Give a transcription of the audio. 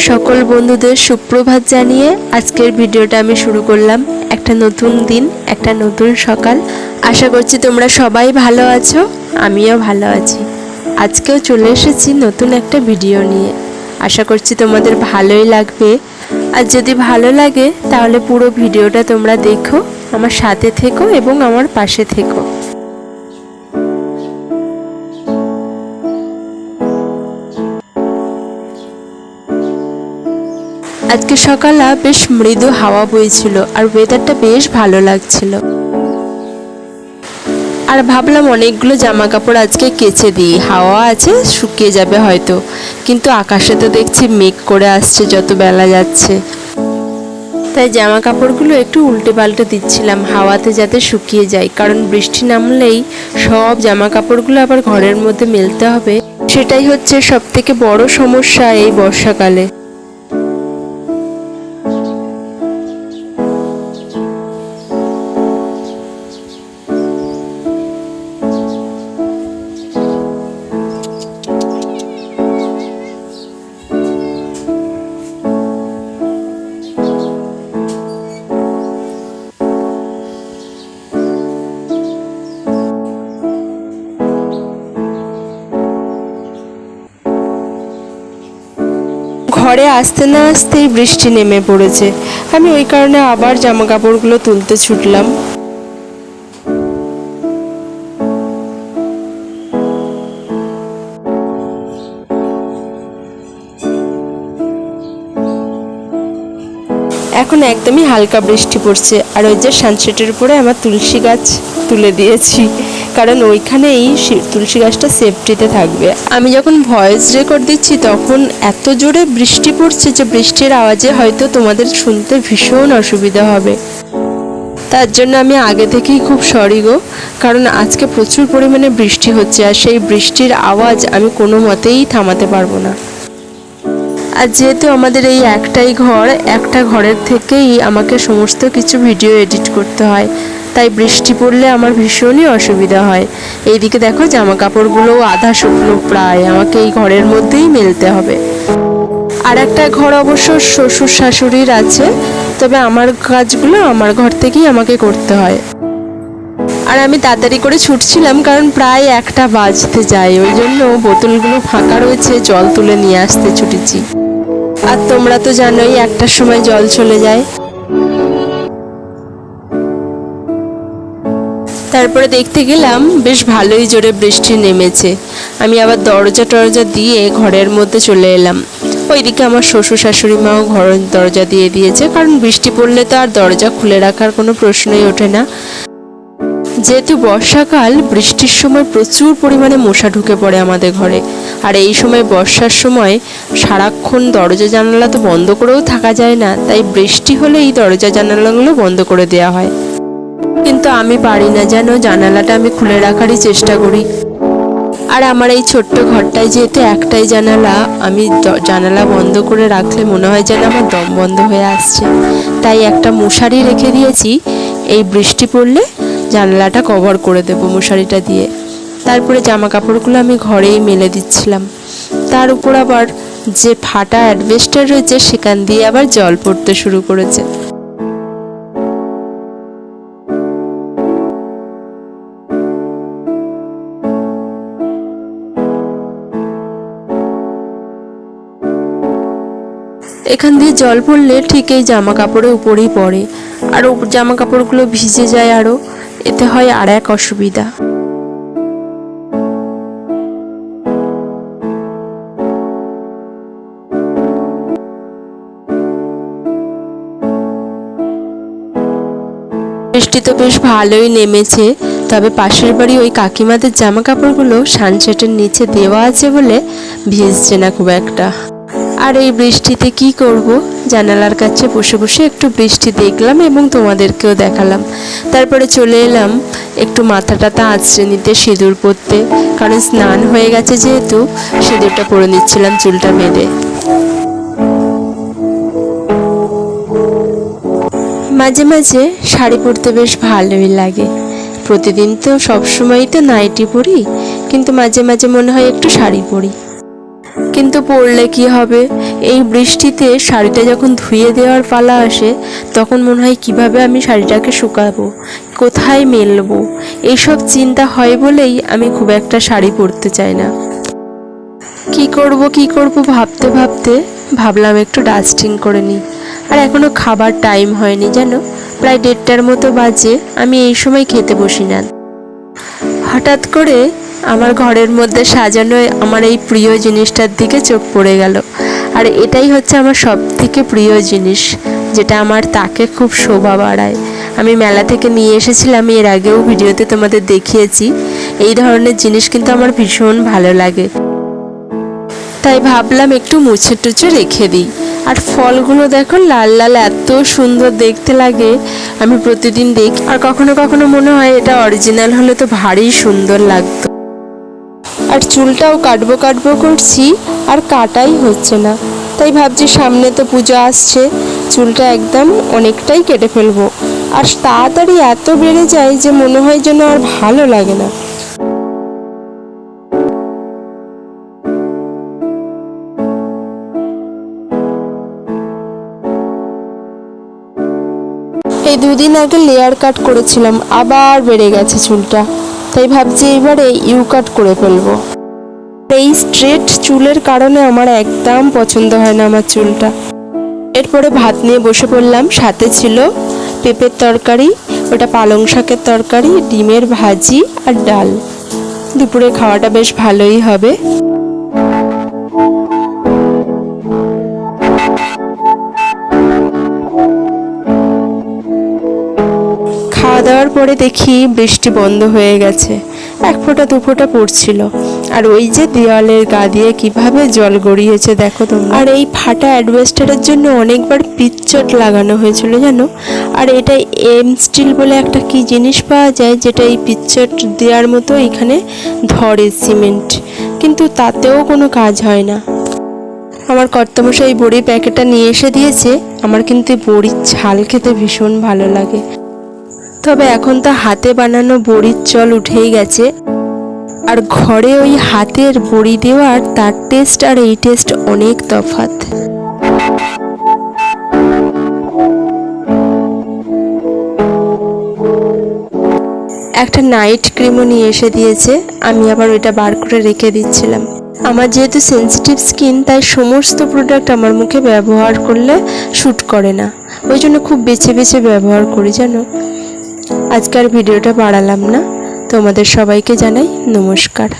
আমার সকল বন্ধুদের সুপ্রভাত জানিয়ে আজকের ভিডিওটা আমি শুরু করলাম। একটা নতুন দিন, একটা নতুন সকাল। আশা করছি তোমরা সবাই ভালো আছো, আমিও ভালো আছি। আজকেও চলে এসেছি নতুন একটা ভিডিও নিয়ে। আশা করছি তোমাদের ভালোই লাগবে। আর যদি ভালো লাগে, তাহলে পুরো ভিডিওটা তোমরা দেখো, আমার সাথে থেকো এবং আমার পাশে থেকো। আজকে সকালে বেশ মৃদু হাওয়া বইছিল আর ওয়েদারটা বেশ ভালো লাগছিল। আর ভাবলাম অনেকগুলো জামা কাপড় আজকে কেচে দিই। হাওয়া আছে, শুকিয়ে যাবে হয়তো। কিন্তু আকাশে তো দেখছি মেঘ করে আসছে, যত বেলা যাচ্ছে। তাই জামা কাপড়গুলো একটু উল্টে পাল্টে দিচ্ছিলাম, হাওয়াতে যাতে শুকিয়ে যায়। কারণ বৃষ্টি নামলেই সব জামা কাপড়গুলো আবার ঘরের মধ্যে মেলতে হবে। সেটাই হচ্ছে সব থেকে বড় সমস্যা এই বর্ষাকালে। ঘরে আসতে না আসতেই বৃষ্টি নেমে পড়েছে। আমি ওই কারণে আবার জামা কাপড়গুলো তুলতে ছুটলাম। এখন একদমই হালকা বৃষ্টি পড়ছে। আর ওই যে সানসেটের উপরে আমার তুলসী গাছ তুলে দিয়েছি। কারণ ওইখানেই তুলসী গাছটা সেফটিতে থাকবে। আমি যখন ভয়েস রেকর্ড দিচ্ছি, তখন এত জোরে বৃষ্টি পড়ছে যে বৃষ্টির আওয়াজে হয়তো তোমাদের শুনতে ভীষণ অসুবিধা হবে। তার জন্য আমি আগে থেকেই খুব সরি গো। কারণ আজকে প্রচুর পরিমাণে বৃষ্টি হচ্ছে, আর সেই বৃষ্টির আওয়াজ আমি কোনো মতেই থামাতে পারব না। আর যেহেতু আমাদের এই একটাই ঘর, একটা ঘরের থেকেই আমাকে সমস্ত কিছু ভিডিও এডিট করতে হয়। তাই বৃষ্টি পড়লে আমার ভীষণই অসুবিধা হয়। এইদিকে দেখো জামা কাপড়গুলো আধা শুকনো প্রায়, আমাকে এই ঘরের মধ্যেই মেলতে হবে। আর একটা ঘর অবশ্য শ্বশুর শাশুড়ির আছে, তবে আমার কাজগুলো আমার ঘর থেকেই আমাকে করতে হয়। আর আমি তাড়াতাড়ি করে ছুটছিলাম কারণ প্রায় একটা বাজতে যায়, ওই জন্য বোতলগুলো ফাঁকা রয়েছে, জল তুলে নিয়ে আসতে ছুটেছি। আর তোমরা তো জানোই একটার সময় জল চলে যায়। তারপরে দেখতে গেলাম, বেশ ভালোই জোরে বৃষ্টি নেমেছে। আমি আবার দরজা টরজা দিয়ে ঘরের মধ্যে চলে এলাম। ওইদিকে আমার শ্বশুর শাশুড়ি মাও ঘরের দরজা দিয়ে দিয়েছে, কারণ বৃষ্টি পড়লে তো আর দরজা খুলে রাখার কোনো প্রশ্নই ওঠে না। যেহেতু বর্ষাকাল, বৃষ্টির সময় প্রচুর পরিমাণে মশা ঢুকে পড়ে আমাদের ঘরে। আর এই সময় বর্ষার সময় সারাক্ষণ দরজা জানালা তো বন্ধ করেও থাকা যায় না, তাই বৃষ্টি হলে এই দরজা জানালাগুলো বন্ধ করে দেওয়া হয়। কিন্তু আমি পারি না যেন জানালাটা আমি খুলে রাখারই চেষ্টা করি। আর আমার এই ছোট্ট ঘরটায় যেহেতু একটাই জানালা, আমি জানালা বন্ধ করে রাখলে মনে হয় যেন আমার দম বন্ধ হয়ে আসছে। তাই একটা মশারি রেখে দিয়েছি, এই বৃষ্টি পড়লে জানালাটা কভার করে দেবো মশারিটা দিয়ে। তারপরে জামা কাপড়গুলো আমি ঘরেই মেলে দিচ্ছিলাম। তার উপর আবার যে ফাটা অ্যাডভেস্টার রয়েছে, সেখান দিয়ে আবার জল পড়তে শুরু করেছে। এখান দিয়ে জল পড়লে ঠিক এই জামা কাপড়ের উপরেই পড়ে। আর জামা কাপড়গুলো ভিজে যায় আরও এতে হয় আর এক অসুবিধা। বৃষ্টি তো বেশ ভালোই নেমেছে, তবে পাশের বাড়ি ওই কাকিমাদের জামা কাপড়গুলো সানসেটের নিচে দেওয়া আছে বলে ভিজছে না খুব একটা। আর এই বৃষ্টিতে কি করব? জানালার কাছে বসে বসে একটু বৃষ্টি দেখলাম এবং তোমাদেরকেও দেখালাম। তারপরে চলে এলাম একটু মাথা টাথা আঁচড়ে নিতে সিঁদুর পরতে, কারণ স্নান হয়ে গেছে যেহেতু, সিঁদুরটা পরে নিচ্ছিলাম চুলটা বেঁধে মাঝে মাঝে শাড়ি পরতে বেশ ভালোই লাগে। প্রতিদিন তো সবসময়ই তো নাইটি পরি, কিন্তু মাঝে মাঝে মনে হয় একটু শাড়ি পরি। কিন্তু পরলে কি হবে? এই বৃষ্টিতে শাড়িটা যখন ধুয়ে দেওয়ার পালা আসে, তখন মনে হয় কীভাবে আমি শাড়িটাকে শুকাবো? কোথায় মেলবো? এইসব চিন্তা হয় বলেই আমি খুব একটা শাড়ি পরতে চাই না। কি করব কি করব ভাবতে ভাবতে? ভাবলাম একটু ডাস্টিং করে নিই। আর এখনও খাবার টাইম হয়নি, জানো? প্রায় দেড়টার মতো বাজে, আমি এই সময় খেতে বসি না। হঠাৎ করে আমার ঘরের মধ্যে সাজানো আমার এই প্রিয় জিনিসটার দিকে চোখ পড়ে গেল। আর এটাই হচ্ছে আমার সব থেকে প্রিয় জিনিস, যেটা আমার তাকে খুব শোভা বাড়ায়। আমি মেলা থেকে নিয়ে এসেছিলাম, এর আগেও ভিডিওতে তোমাদের দেখিয়েছি। এই ধরনের জিনিস কিন্তু আমার ভীষণ ভালো লাগে। তাই ভাবলাম একটু মুছে টুছে রেখে দিই। আর ফলগুলো দেখো, লাল লাল, এত সুন্দর দেখতে লাগে। আমি প্রতিদিন দেখি, আর কখনো কখনো মনে হয় এটা অরিজিনাল হলে তো ভারী সুন্দর লাগতো। আর চুলটাও কাটবো কাটবো করছি, আর কাটাই হচ্ছে না। তাই ভাবছি সামনে তো পুজো আসছে, চুলটা একদম অনেকটাই কেটে ফেলব। আর তাড়াতাড়ি এত বেড়ে যায় যে মনে হয় যেন আর ভালো লাগে না। এই দুদিন আগে লেয়ার কাট করেছিলাম, আবার বেড়ে গেছে চুলটা। তাই ভাবছি এবারে ইউ কাট করে ফেলব। এই স্ট্রেট চুলের কারণে আমার একদম পছন্দ হয় না আমার চুলটা। এরপরে ভাত নিয়ে বসে পড়লাম, সাথে ছিল পেঁপের তরকারি, ওটা পালং শাকের তরকারি, ডিমের ভাজি আর ডাল। দুপুরে খাওয়াটা বেশ ভালোই হবে। পরে দেখি বৃষ্টি বন্ধ হয়ে গেছে। এক ফোঁটা, দু ফোঁটা পড়ছিল। আর ওই যে দেওয়ালের গা দিয়ে কীভাবে জল গড়িয়েছে দেখো তোমরা। আর এই ফাটা অ্যাডভেস্টারের জন্য অনেকবার পিচ্চট লাগানো হয়েছিল, জানো? আর এটা এম স্টিল বলে একটা কি জিনিস পাওয়া যায়, যেটা এই পিচ্চট দেওয়ার মতো এখানে ধরে সিমেন্ট। কিন্তু তাতেও কোনো কাজ হয় না। আমার কর্তমশাই বড়ির প্যাকেটটা নিয়ে এসে দিয়েছে। আমার কিন্তু বড়ির ছাল খেতে ভীষণ ভালো লাগে। তবে এখন তো হাতে বানানো বড়ির চল উঠেই গেছে। আর ঘরে ওই হাতের বড়ি দেওয়ার তার টেস্ট আর এই টেস্ট অনেক তফাৎ। একটা নাইট ক্রিমও নিয়ে এসে দিয়েছে, আমি আবার ওইটা বার করে রেখে দিচ্ছিলাম। আমার যেহেতু সেনসিটিভ স্কিন তাই সমস্ত প্রোডাক্ট আমার মুখে ব্যবহার করলে শ্যুট করে না। ওই জন্য খুব বেছে বেছে ব্যবহার করি, জানো? আজকের ভিডিওটা বাড়ালাম না। তোমাদের সবাইকে জানাই নমস্কার।